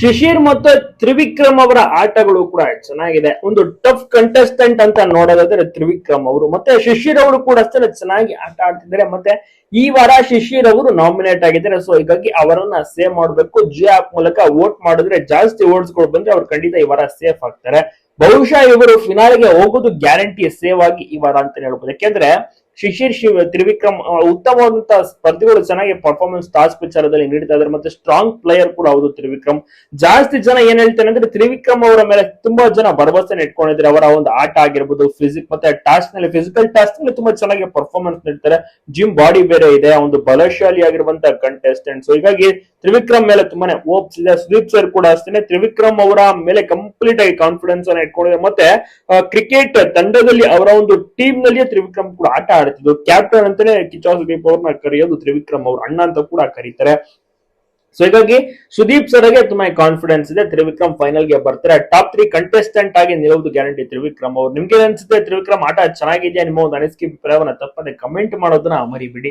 ಶಿಶಿರ್ ಮತ್ತು ತ್ರಿವಿಕ್ರಮ್ ಅವರ ಆಟಗಳು ಕೂಡ ಚೆನ್ನಾಗಿದೆ. ಒಂದು ಟಫ್ ಕಂಟೆಸ್ಟೆಂಟ್ ಅಂತ ನೋಡೋದಾದ್ರೆ ತ್ರಿವಿಕ್ರಮ್ ಅವರು. ಮತ್ತೆ ಶಿಶಿರ್ ಅವರು ಕೂಡ ಅಷ್ಟೇ ಚೆನ್ನಾಗಿ ಆಟ ಆಡ್ತಿದ್ದಾರೆ. ಮತ್ತೆ ಈ ವಾರ ಶಿಶಿರ್ ಅವರು ನಾಮಿನೇಟ್ ಆಗಿದ್ದಾರೆ. ಸೊ ಹೀಗಾಗಿ ಅವರನ್ನ ಸೇವ್ ಮಾಡಬೇಕು. ಜಿ ಆಪ್ ಮೂಲಕ ವೋಟ್ ಮಾಡಿದ್ರೆ ಜಾಸ್ತಿ ವೋಟ್ಸ್ಗಳು ಗಳು ಬಂದ್ರೆ ಅವ್ರು ಖಂಡಿತ ಈ ವಾರ ಸೇಫ್ ಆಗ್ತಾರೆ. ಬಹುಶಃ ಇವರು ಫಿನಾಲ್ಗೆ ಹೋಗೋದು ಗ್ಯಾರಂಟಿ ಸೇವ್ ಆಗಿ ಈ ವಾರ ಅಂತ ಹೇಳ್ಬೋದು. ಯಾಕೆಂದ್ರೆ ಶಿಶಿರ್ ಶಿವ ತ್ರಿವಿಕ್ರಮ್ ಉತ್ತಮವಾದಂತಹ ಸ್ಪರ್ಧಿಗಳು ಚೆನ್ನಾಗಿ ಪರ್ಫಾರ್ಮೆನ್ಸ್ ಟಾಸ್ ವಿಚಾರದಲ್ಲಿ ನೀಡ್ತಾ ಇದ್ದಾರೆ. ಮತ್ತೆ ಸ್ಟ್ರಾಂಗ್ ಪ್ಲೇಯರ್ ಕೂಡ ಹೌದು ತ್ರಿವಿಕ್ರಮ್. ಜಾಸ್ತಿ ಜನ ಏನ್ ಹೇಳ್ತಾರೆ ಅಂದ್ರೆ ತ್ರಿವಿಕ್ರಮ್ ಅವರ ಮೇಲೆ ತುಂಬಾ ಜನ ಭರವಸೆ ಇಟ್ಕೊಂಡಿದ್ದಾರೆ. ಅವರ ಒಂದು ಆಟ ಆಗಿರ್ಬೋದು ಫಿಸಿಕ್ ಮತ್ತೆ ಟಾಸ್ಕ್ನಲ್ಲಿ ಫಿಸಿಕಲ್ ಟಾಸ್ಕ್ನಲ್ಲಿ ತುಂಬಾ ಚೆನ್ನಾಗಿ ಪರ್ಫಾರ್ಮೆನ್ಸ್ ನೀಡ್ತಾರೆ. ಜಿಮ್ ಬಾಡಿ ಬೇರೆ ಇದೆ ಒಂದು ಬಲಶಾಲಿ ಆಗಿರುವಂತಹ ಕಂಟೆಸ್ಟೆಂಟ್ ಸೊ ಹೀಗಾಗಿ ತ್ರಿವಿಕ್ರಮ್ ಮೇಲೆ ತುಂಬಾನೇ ಓಪ್ಸ್ ಇದೆ. ಸುದೀಪ್ ಸರ್ ಕೂಡ ಅಷ್ಟೇ ತ್ರಿವಿಕ್ರಮ್ ಅವರ ಮೇಲೆ ಕಂಪ್ಲೀಟ್ ಆಗಿ ಕಾನ್ಫಿಡೆನ್ಸ್ ಅನ್ನ ಇಟ್ಕೊಂಡಿದೆ ಮತ್ತೆ ಕ್ರಿಕೆಟ್ ತಂಡದಲ್ಲಿ ಅವರ ಒಂದು ಟೀಮ್ ನಲ್ಲಿಯೇ ತ್ರಿವಿಕ್ರಮ್ ಕೂಡ ಆಟ ಆಡ್ತಿದ್ರು ಕ್ಯಾಪ್ಟನ್ ಅಂತಾನೆ ಕಿಚ್ಚ ಸುದೀಪ್ ಅವ್ರನ್ನ ಕರೆಯೋದು ತ್ರಿವಿಕ್ರಮ್ ಅವ್ರ ಅಣ್ಣ ಅಂತ ಕೂಡ ಕರೀತಾರೆ. ಸೊ ಹೀಗಾಗಿ ಸುದೀಪ್ ಸರ್ಗೆ ತುಂಬಾ ಕಾನ್ಫಿಡೆನ್ಸ್ ಇದೆ. ತ್ರಿವಿಕ್ರಮ್ ಫೈನಲ್ಗೆ ಬರ್ತಾರೆ. ಟಾಪ್ ತ್ರೀ ಕಂಟೆಸ್ಟೆಂಟ್ ಆಗಿ ನಿಲ್ಲುವುದು ಗ್ಯಾರಂಟಿ ತ್ರಿವಿಕ್ರಮ್ ಅವ್ರು. ನಿಮ್ಗೆ ಅನ್ಸುತ್ತೆ? ತ್ರಿವಿಕ್ರಮ್ ಆಟ ಚೆನ್ನಾಗಿದೆಯಾ? ನಿಮ್ಮ ಒಂದು ಅನಿಸಿಕೆ ಅಭಿಪ್ರಾಯವನ್ನ ತಪ್ಪದೆ ಕಮೆಂಟ್ ಮಾಡೋದನ್ನ ಮರಿಬಿಡಿ.